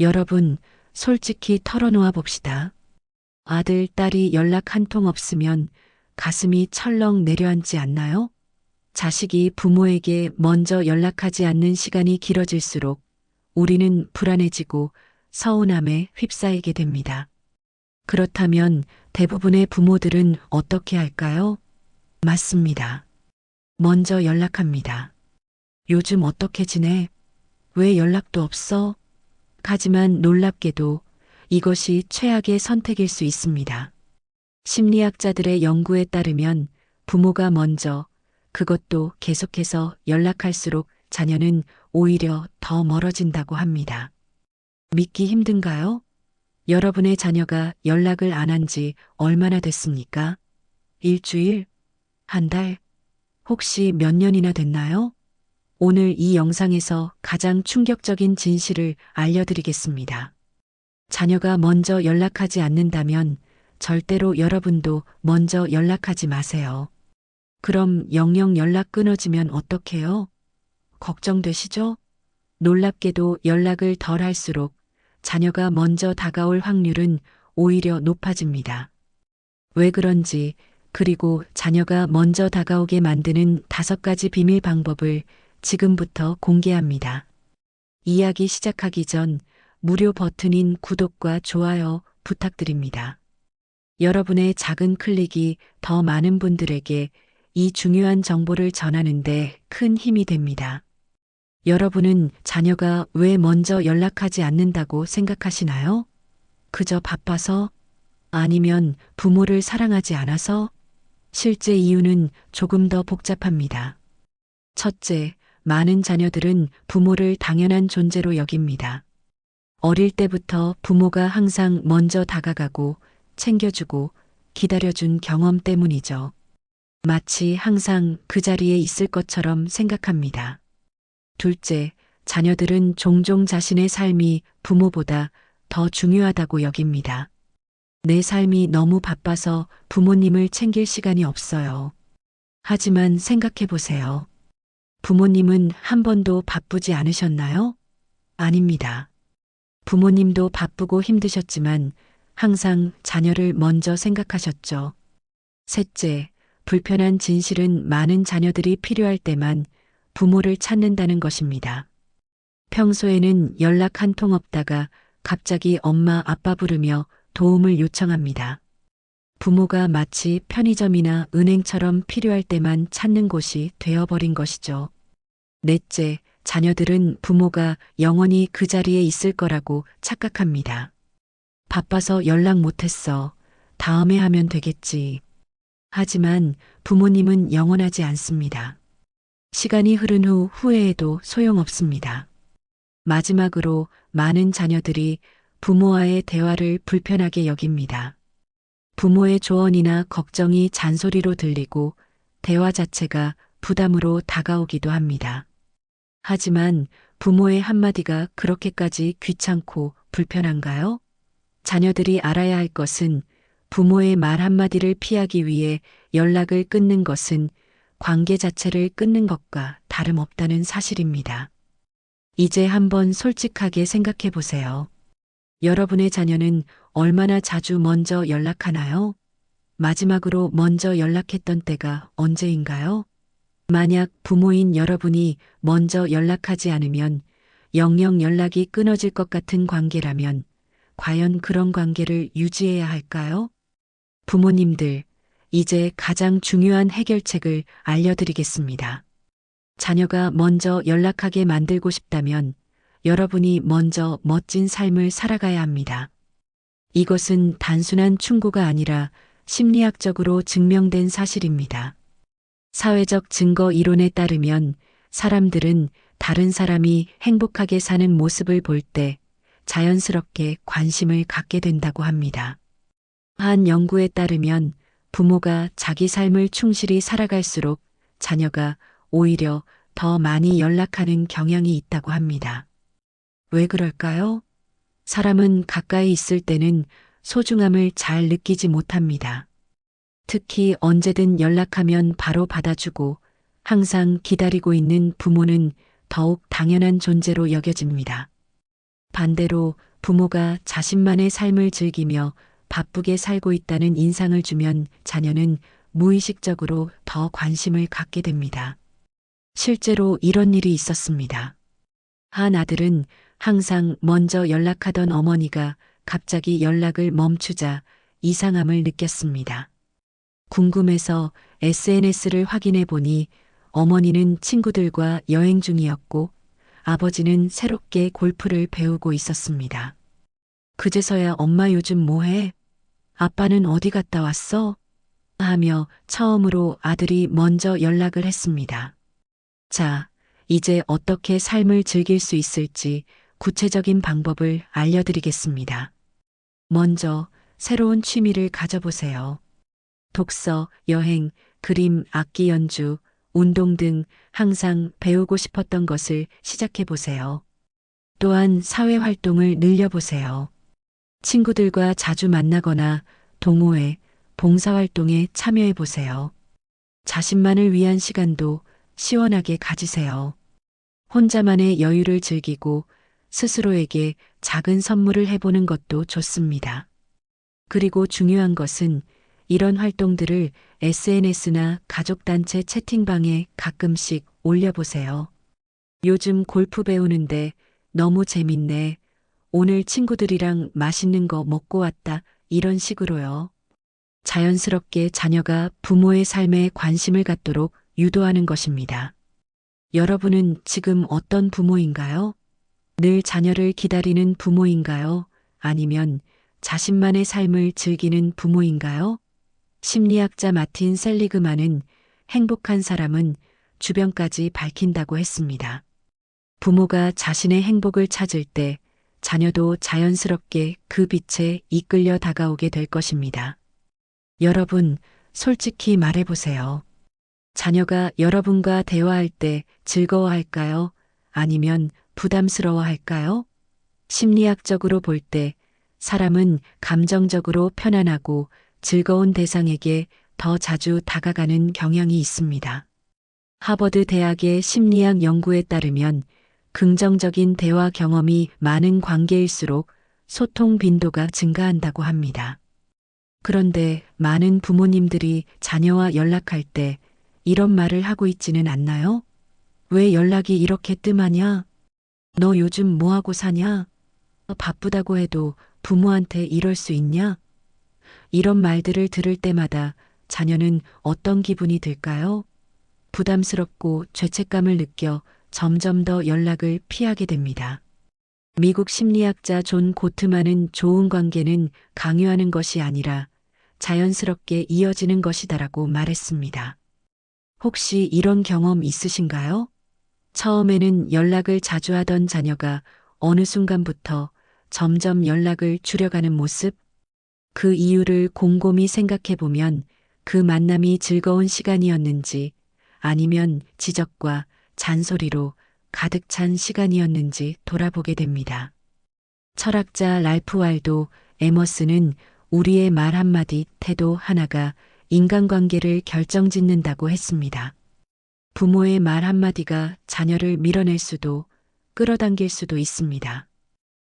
여러분, 솔직히 털어놓아 봅시다. 아들, 딸이 연락 한 통 없으면 가슴이 철렁 내려앉지 않나요? 자식이 부모에게 먼저 연락하지 않는 시간이 길어질수록 우리는 불안해지고 서운함에 휩싸이게 됩니다. 그렇다면 대부분의 부모들은 어떻게 할까요? 맞습니다. 먼저 연락합니다. 요즘 어떻게 지내? 왜 연락도 없어? 하지만 놀랍게도 이것이 최악의 선택일 수 있습니다. 심리학자들의 연구에 따르면 부모가 먼저 그것도 계속해서 연락할수록 자녀는 오히려 더 멀어진다고 합니다. 믿기 힘든가요? 여러분의 자녀가 연락을 안 한 지 얼마나 됐습니까? 일주일? 한 달? 혹시 몇 년이나 됐나요? 오늘 이 영상에서 가장 충격적인 진실을 알려드리겠습니다. 자녀가 먼저 연락하지 않는다면 절대로 여러분도 먼저 연락하지 마세요. 그럼 영영 연락 끊어지면 어떡해요? 걱정되시죠? 놀랍게도 연락을 덜 할수록 자녀가 먼저 다가올 확률은 오히려 높아집니다. 왜 그런지 그리고 자녀가 먼저 다가오게 만드는 다섯 가지 비밀 방법을 지금부터 공개합니다. 이야기 시작하기 전 무료 버튼인 구독과 좋아요 부탁드립니다. 여러분의 작은 클릭이 더 많은 분들에게 이 중요한 정보를 전하는데 큰 힘이 됩니다. 여러분은 자녀가 왜 먼저 연락하지 않는다고 생각하시나요? 그저 바빠서? 아니면 부모를 사랑하지 않아서? 실제 이유는 조금 더 복잡합니다. 첫째, 많은 자녀들은 부모를 당연한 존재로 여깁니다. 어릴 때부터 부모가 항상 먼저 다가가고 챙겨주고 기다려준 경험 때문이죠. 마치 항상 그 자리에 있을 것처럼 생각합니다. 둘째, 자녀들은 종종 자신의 삶이 부모보다 더 중요하다고 여깁니다. 내 삶이 너무 바빠서 부모님을 챙길 시간이 없어요. 하지만 생각해 보세요. 부모님은 한 번도 바쁘지 않으셨나요? 아닙니다. 부모님도 바쁘고 힘드셨지만 항상 자녀를 먼저 생각하셨죠. 셋째, 불편한 진실은 많은 자녀들이 필요할 때만 부모를 찾는다는 것입니다. 평소에는 연락 한 통 없다가 갑자기 엄마 아빠 부르며 도움을 요청합니다. 부모가 마치 편의점이나 은행처럼 필요할 때만 찾는 곳이 되어버린 것이죠. 넷째, 자녀들은 부모가 영원히 그 자리에 있을 거라고 착각합니다. 바빠서 연락 못했어. 다음에 하면 되겠지. 하지만 부모님은 영원하지 않습니다. 시간이 흐른 후 후회해도 소용없습니다. 마지막으로 많은 자녀들이 부모와의 대화를 불편하게 여깁니다. 부모의 조언이나 걱정이 잔소리로 들리고 대화 자체가 부담으로 다가오기도 합니다. 하지만 부모의 한마디가 그렇게까지 귀찮고 불편한가요? 자녀들이 알아야 할 것은 부모의 말 한마디를 피하기 위해 연락을 끊는 것은 관계 자체를 끊는 것과 다름없다는 사실입니다. 이제 한번 솔직하게 생각해 보세요. 여러분의 자녀는 얼마나 자주 먼저 연락하나요? 마지막으로 먼저 연락했던 때가 언제인가요? 만약 부모인 여러분이 먼저 연락하지 않으면 영영 연락이 끊어질 것 같은 관계라면 과연 그런 관계를 유지해야 할까요? 부모님들, 이제 가장 중요한 해결책을 알려드리겠습니다. 자녀가 먼저 연락하게 만들고 싶다면 여러분이 먼저 멋진 삶을 살아가야 합니다. 이것은 단순한 충고가 아니라 심리학적으로 증명된 사실입니다. 사회적 증거 이론에 따르면 사람들은 다른 사람이 행복하게 사는 모습을 볼 때 자연스럽게 관심을 갖게 된다고 합니다. 한 연구에 따르면 부모가 자기 삶을 충실히 살아갈수록 자녀가 오히려 더 많이 연락하는 경향이 있다고 합니다. 왜 그럴까요? 사람은 가까이 있을 때는 소중함을 잘 느끼지 못합니다. 특히 언제든 연락하면 바로 받아주고 항상 기다리고 있는 부모는 더욱 당연한 존재로 여겨집니다. 반대로 부모가 자신만의 삶을 즐기며 바쁘게 살고 있다는 인상을 주면 자녀는 무의식적으로 더 관심을 갖게 됩니다. 실제로 이런 일이 있었습니다. 한 아들은 항상 먼저 연락하던 어머니가 갑자기 연락을 멈추자 이상함을 느꼈습니다. 궁금해서 SNS를 확인해 보니 어머니는 친구들과 여행 중이었고 아버지는 새롭게 골프를 배우고 있었습니다. 그제서야 엄마 요즘 뭐해? 아빠는 어디 갔다 왔어? 하며 처음으로 아들이 먼저 연락을 했습니다. 자, 이제 어떻게 삶을 즐길 수 있을지 구체적인 방법을 알려드리겠습니다. 먼저 새로운 취미를 가져보세요. 독서, 여행, 그림, 악기 연주, 운동 등 항상 배우고 싶었던 것을 시작해 보세요. 또한 사회 활동을 늘려보세요. 친구들과 자주 만나거나 동호회, 봉사활동에 참여해 보세요. 자신만을 위한 시간도 시원하게 가지세요. 혼자만의 여유를 즐기고 스스로에게 작은 선물을 해보는 것도 좋습니다. 그리고 중요한 것은 이런 활동들을 SNS나 가족단체 채팅방에 가끔씩 올려보세요. 요즘 골프 배우는데 너무 재밌네. 오늘 친구들이랑 맛있는 거 먹고 왔다. 이런 식으로요. 자연스럽게 자녀가 부모의 삶에 관심을 갖도록 유도하는 것입니다. 여러분은 지금 어떤 부모인가요? 늘 자녀를 기다리는 부모인가요? 아니면 자신만의 삶을 즐기는 부모인가요? 심리학자 마틴 셀리그만은 행복한 사람은 주변까지 밝힌다고 했습니다. 부모가 자신의 행복을 찾을 때 자녀도 자연스럽게 그 빛에 이끌려 다가오게 될 것입니다. 여러분, 솔직히 말해보세요. 자녀가 여러분과 대화할 때 즐거워할까요? 아니면 부담스러워 할까요? 심리학적으로 볼 때 사람은 감정적으로 편안하고 즐거운 대상에게 더 자주 다가가는 경향이 있습니다. 하버드 대학의 심리학 연구에 따르면 긍정적인 대화 경험이 많은 관계일수록 소통 빈도가 증가한다고 합니다. 그런데 많은 부모님들이 자녀와 연락할 때 이런 말을 하고 있지는 않나요? 왜 연락이 이렇게 뜸하냐? 너 요즘 뭐하고 사냐? 바쁘다고 해도 부모한테 이럴 수 있냐? 이런 말들을 들을 때마다 자녀는 어떤 기분이 들까요? 부담스럽고 죄책감을 느껴 점점 더 연락을 피하게 됩니다. 미국 심리학자 존 고트만은 좋은 관계는 강요하는 것이 아니라 자연스럽게 이어지는 것이다라고 말했습니다. 혹시 이런 경험 있으신가요? 처음에는 연락을 자주 하던 자녀가 어느 순간부터 점점 연락을 줄여가는 모습? 그 이유를 곰곰이 생각해 보면 그 만남이 즐거운 시간이었는지 아니면 지적과 잔소리로 가득 찬 시간이었는지 돌아보게 됩니다. 철학자 랄프 왈도 에머스는 우리의 말 한마디, 태도 하나가 인간관계를 결정짓는다고 했습니다. 부모의 말 한마디가 자녀를 밀어낼 수도 끌어당길 수도 있습니다.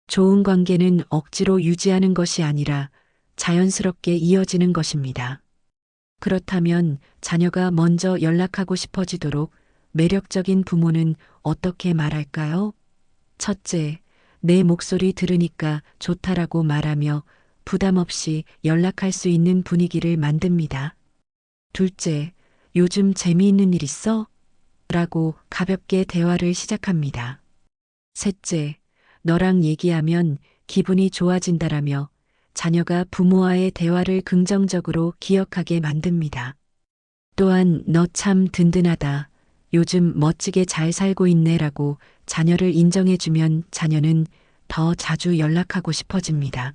좋은 관계는 억지로 유지하는 것이 아니라 자연스럽게 이어지는 것입니다. 그렇다면 자녀가 먼저 연락하고 싶어지도록 매력적인 부모는 어떻게 말할까요? 첫째, 내 목소리 들으니까 좋다라고 말하며 부담 없이 연락할 수 있는 분위기를 만듭니다. 둘째, 요즘 재미있는 일 있어? 라고 가볍게 대화를 시작합니다. 셋째, 너랑 얘기하면 기분이 좋아진다라며 자녀가 부모와의 대화를 긍정적으로 기억하게 만듭니다. 또한 너 참 든든하다. 요즘 멋지게 잘 살고 있네라고 자녀를 인정해주면 자녀는 더 자주 연락하고 싶어집니다.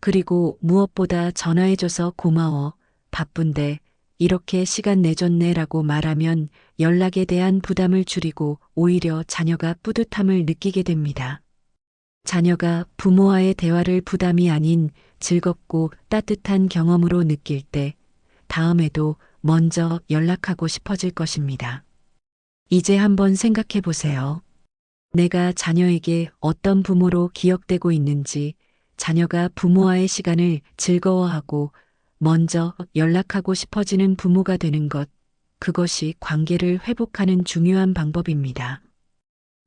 그리고 무엇보다 전화해줘서 고마워. 바쁜데 이렇게 시간 내줬네라고 말하면 연락에 대한 부담을 줄이고 오히려 자녀가 뿌듯함을 느끼게 됩니다. 자녀가 부모와의 대화를 부담이 아닌 즐겁고 따뜻한 경험으로 느낄 때 다음에도 먼저 연락하고 싶어질 것입니다. 이제 한번 생각해 보세요. 내가 자녀에게 어떤 부모로 기억되고 있는지, 자녀가 부모와의 시간을 즐거워하고 먼저 연락하고 싶어지는 부모가 되는 것, 그것이 관계를 회복하는 중요한 방법입니다.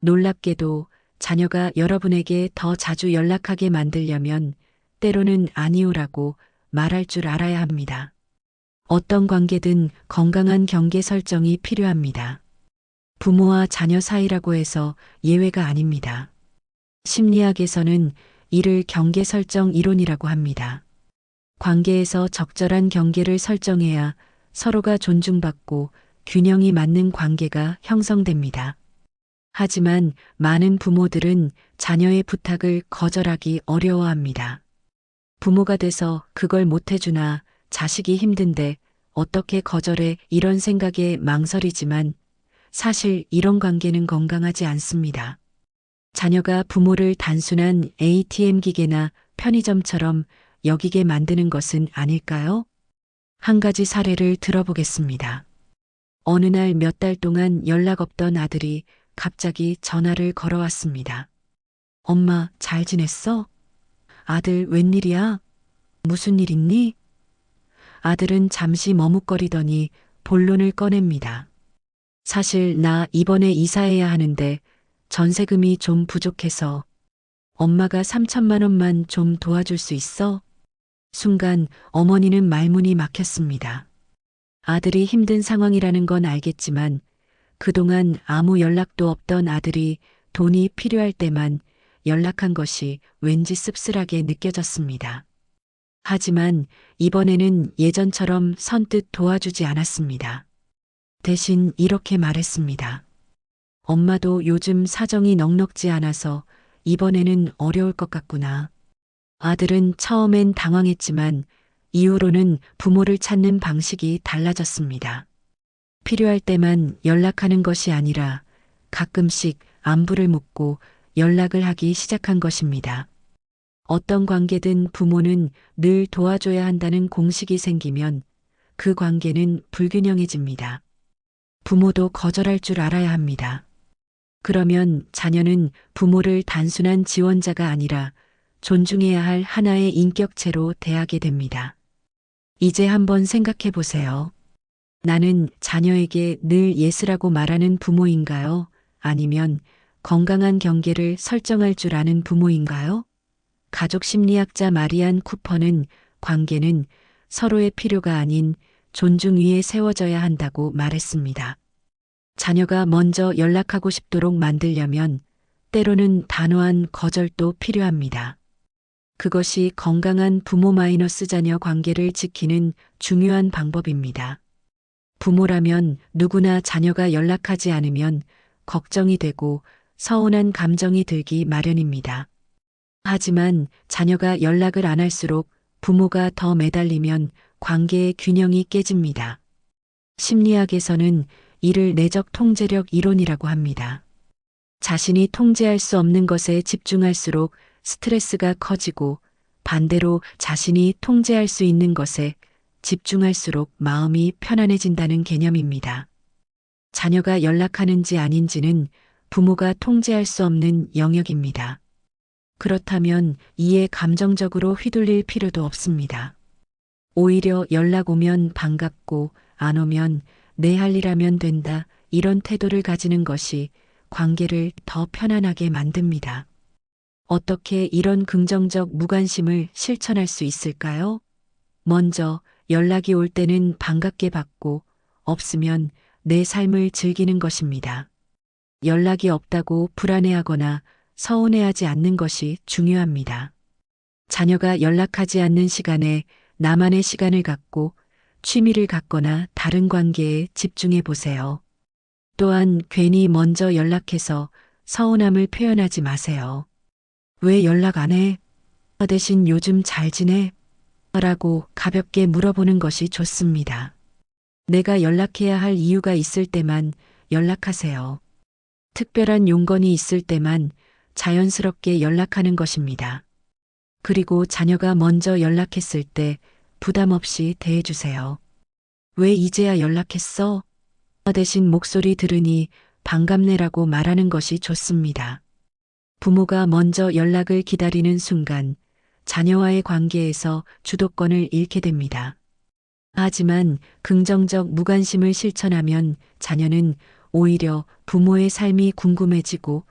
놀랍게도 자녀가 여러분에게 더 자주 연락하게 만들려면 때로는 아니오라고 말할 줄 알아야 합니다. 어떤 관계든 건강한 경계 설정이 필요합니다. 부모와 자녀 사이라고 해서 예외가 아닙니다. 심리학에서는 이를 경계 설정 이론이라고 합니다. 관계에서 적절한 경계를 설정해야 서로가 존중받고 균형이 맞는 관계가 형성됩니다. 하지만 많은 부모들은 자녀의 부탁을 거절하기 어려워합니다. 부모가 돼서 그걸 못해주나 자식이 힘든데 어떻게 거절해 이런 생각에 망설이지만 사실 이런 관계는 건강하지 않습니다. 자녀가 부모를 단순한 ATM 기계나 편의점처럼 여기게 만드는 것은 아닐까요? 한 가지 사례를 들어보겠습니다. 어느 날 몇 달 동안 연락 없던 아들이 갑자기 전화를 걸어왔습니다. 엄마, 잘 지냈어? 아들, 웬일이야? 무슨 일 있니? 아들은 잠시 머뭇거리더니 본론을 꺼냅니다. 사실 나 이번에 이사해야 하는데 전세금이 좀 부족해서 엄마가 3천만 원만 좀 도와줄 수 있어? 순간 어머니는 말문이 막혔습니다. 아들이 힘든 상황이라는 건 알겠지만 그동안 아무 연락도 없던 아들이 돈이 필요할 때만 연락한 것이 왠지 씁쓸하게 느껴졌습니다. 하지만 이번에는 예전처럼 선뜻 도와주지 않았습니다. 대신 이렇게 말했습니다. 엄마도 요즘 사정이 넉넉지 않아서 이번에는 어려울 것 같구나. 아들은 처음엔 당황했지만 이후로는 부모를 찾는 방식이 달라졌습니다. 필요할 때만 연락하는 것이 아니라 가끔씩 안부를 묻고 연락을 하기 시작한 것입니다. 어떤 관계든 부모는 늘 도와줘야 한다는 공식이 생기면 그 관계는 불균형해집니다. 부모도 거절할 줄 알아야 합니다. 그러면 자녀는 부모를 단순한 지원자가 아니라 존중해야 할 하나의 인격체로 대하게 됩니다. 이제 한번 생각해 보세요. 나는 자녀에게 늘 예스라고 말하는 부모인가요? 아니면 건강한 경계를 설정할 줄 아는 부모인가요? 가족 심리학자 마리안 쿠퍼는 관계는 서로의 필요가 아닌 존중 위에 세워져야 한다고 말했습니다. 자녀가 먼저 연락하고 싶도록 만들려면 때로는 단호한 거절도 필요합니다. 그것이 건강한 부모 마이너스 자녀 관계를 지키는 중요한 방법입니다. 부모라면 누구나 자녀가 연락하지 않으면 걱정이 되고 서운한 감정이 들기 마련입니다. 하지만 자녀가 연락을 안 할수록 부모가 더 매달리면 관계의 균형이 깨집니다. 심리학에서는 이를 내적 통제력 이론이라고 합니다. 자신이 통제할 수 없는 것에 집중할수록 스트레스가 커지고 반대로 자신이 통제할 수 있는 것에 집중할수록 마음이 편안해진다는 개념입니다. 자녀가 연락하는지 아닌지는 부모가 통제할 수 없는 영역입니다. 그렇다면 이에 감정적으로 휘둘릴 필요도 없습니다. 오히려 연락 오면 반갑고 안 오면 내 할 일하면 된다 이런 태도를 가지는 것이 관계를 더 편안하게 만듭니다. 어떻게 이런 긍정적 무관심을 실천할 수 있을까요? 먼저 연락이 올 때는 반갑게 받고 없으면 내 삶을 즐기는 것입니다. 연락이 없다고 불안해하거나 서운해하지 않는 것이 중요합니다. 자녀가 연락하지 않는 시간에 나만의 시간을 갖고 취미를 갖거나 다른 관계에 집중해 보세요. 또한 괜히 먼저 연락해서 서운함을 표현하지 마세요. 왜 연락 안 해? 대신 요즘 잘 지내? 라고 가볍게 물어보는 것이 좋습니다. 내가 연락해야 할 이유가 있을 때만 연락하세요. 특별한 용건이 있을 때만 자연스럽게 연락하는 것입니다. 그리고 자녀가 먼저 연락했을 때 부담 없이 대해주세요. 왜 이제야 연락했어? 대신 목소리 들으니 반갑네라고 말하는 것이 좋습니다. 부모가 먼저 연락을 기다리는 순간 자녀와의 관계에서 주도권을 잃게 됩니다. 하지만 긍정적 무관심을 실천하면 자녀는 오히려 부모의 삶이 궁금해지고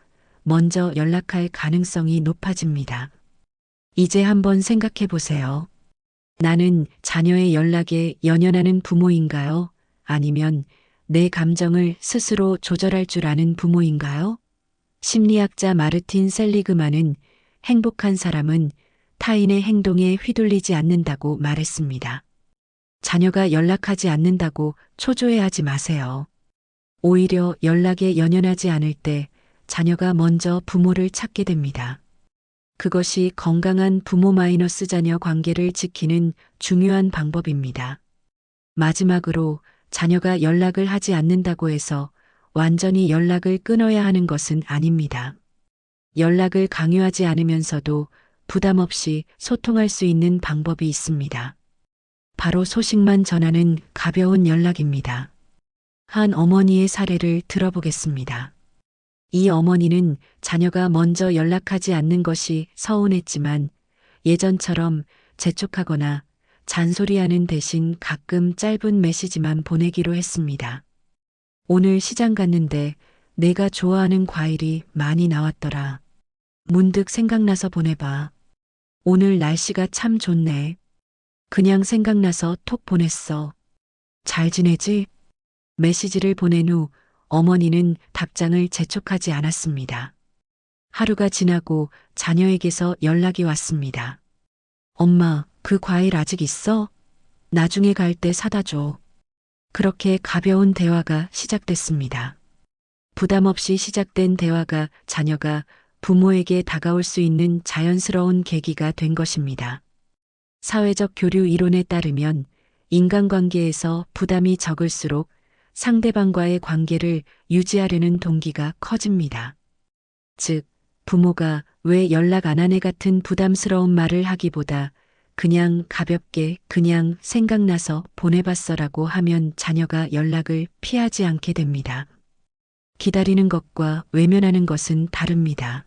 먼저 연락할 가능성이 높아집니다. 이제 한번 생각해 보세요. 나는 자녀의 연락에 연연하는 부모인가요? 아니면 내 감정을 스스로 조절할 줄 아는 부모인가요? 심리학자 마르틴 셀리그만은 행복한 사람은 타인의 행동에 휘둘리지 않는다고 말했습니다. 자녀가 연락하지 않는다고 초조해하지 마세요. 오히려 연락에 연연하지 않을 때 자녀가 먼저 부모를 찾게 됩니다. 그것이 건강한 부모 마이너스 자녀 관계를 지키는 중요한 방법입니다. 마지막으로 자녀가 연락을 하지 않는다고 해서 완전히 연락을 끊어야 하는 것은 아닙니다. 연락을 강요하지 않으면서도 부담 없이 소통할 수 있는 방법이 있습니다. 바로 소식만 전하는 가벼운 연락입니다. 한 어머니의 사례를 들어보겠습니다. 이 어머니는 자녀가 먼저 연락하지 않는 것이 서운했지만 예전처럼 재촉하거나 잔소리하는 대신 가끔 짧은 메시지만 보내기로 했습니다. 오늘 시장 갔는데 내가 좋아하는 과일이 많이 나왔더라. 문득 생각나서 보내봐. 오늘 날씨가 참 좋네. 그냥 생각나서 톡 보냈어. 잘 지내지? 메시지를 보낸 후 어머니는 답장을 재촉하지 않았습니다. 하루가 지나고 자녀에게서 연락이 왔습니다. 엄마, 그 과일 아직 있어? 나중에 갈 때 사다 줘. 그렇게 가벼운 대화가 시작됐습니다. 부담 없이 시작된 대화가 자녀가 부모에게 다가올 수 있는 자연스러운 계기가 된 것입니다. 사회적 교류 이론에 따르면 인간관계에서 부담이 적을수록 상대방과의 관계를 유지하려는 동기가 커집니다. 즉, 부모가 왜 연락 안 하네 같은 부담스러운 말을 하기보다 그냥 가볍게 그냥 생각나서 보내봤어라고 하면 자녀가 연락을 피하지 않게 됩니다. 기다리는 것과 외면하는 것은 다릅니다.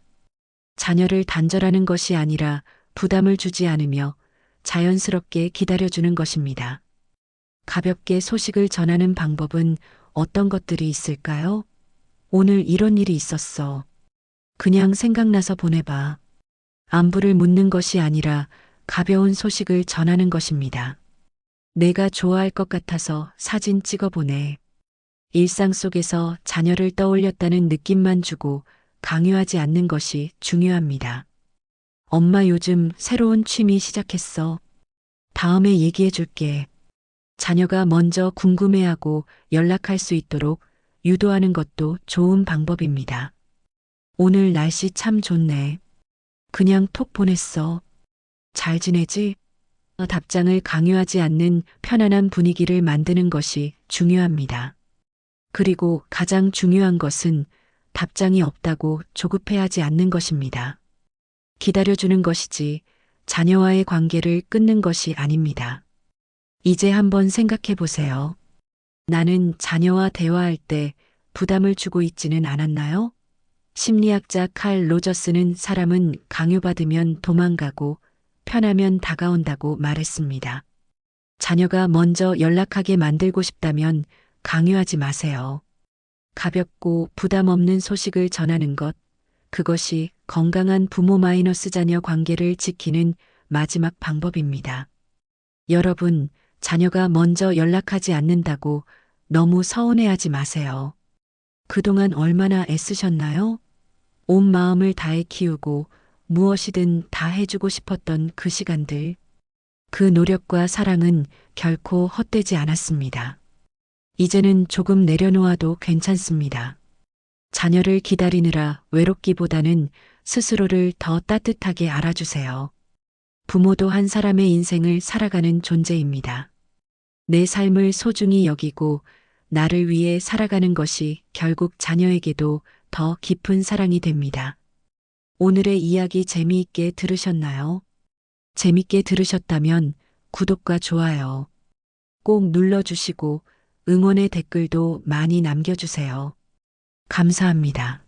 자녀를 단절하는 것이 아니라 부담을 주지 않으며 자연스럽게 기다려주는 것입니다. 가볍게 소식을 전하는 방법은 어떤 것들이 있을까요? 오늘 이런 일이 있었어. 그냥 생각나서 보내봐. 안부를 묻는 것이 아니라 가벼운 소식을 전하는 것입니다. 내가 좋아할 것 같아서 사진 찍어 보내. 일상 속에서 자녀를 떠올렸다는 느낌만 주고 강요하지 않는 것이 중요합니다. 엄마 요즘 새로운 취미 시작했어. 다음에 얘기해 줄게. 자녀가 먼저 궁금해하고 연락할 수 있도록 유도하는 것도 좋은 방법입니다. 오늘 날씨 참 좋네. 그냥 톡 보냈어. 잘 지내지? 답장을 강요하지 않는 편안한 분위기를 만드는 것이 중요합니다. 그리고 가장 중요한 것은 답장이 없다고 조급해하지 않는 것입니다. 기다려주는 것이지 자녀와의 관계를 끊는 것이 아닙니다. 이제 한번 생각해 보세요. 나는 자녀와 대화할 때 부담을 주고 있지는 않았나요? 심리학자 칼 로저스는 사람은 강요받으면 도망가고 편하면 다가온다고 말했습니다. 자녀가 먼저 연락하게 만들고 싶다면 강요하지 마세요. 가볍고 부담 없는 소식을 전하는 것, 그것이 건강한 부모 마이너스 자녀 관계를 지키는 마지막 방법입니다. 여러분, 자녀가 먼저 연락하지 않는다고 너무 서운해하지 마세요. 그동안 얼마나 애쓰셨나요? 온 마음을 다해 키우고 무엇이든 다 해주고 싶었던 그 시간들. 그 노력과 사랑은 결코 헛되지 않았습니다. 이제는 조금 내려놓아도 괜찮습니다. 자녀를 기다리느라 외롭기보다는 스스로를 더 따뜻하게 알아주세요. 부모도 한 사람의 인생을 살아가는 존재입니다. 내 삶을 소중히 여기고 나를 위해 살아가는 것이 결국 자녀에게도 더 깊은 사랑이 됩니다. 오늘의 이야기 재미있게 들으셨나요? 재밌게 들으셨다면 구독과 좋아요 꼭 눌러주시고 응원의 댓글도 많이 남겨주세요. 감사합니다.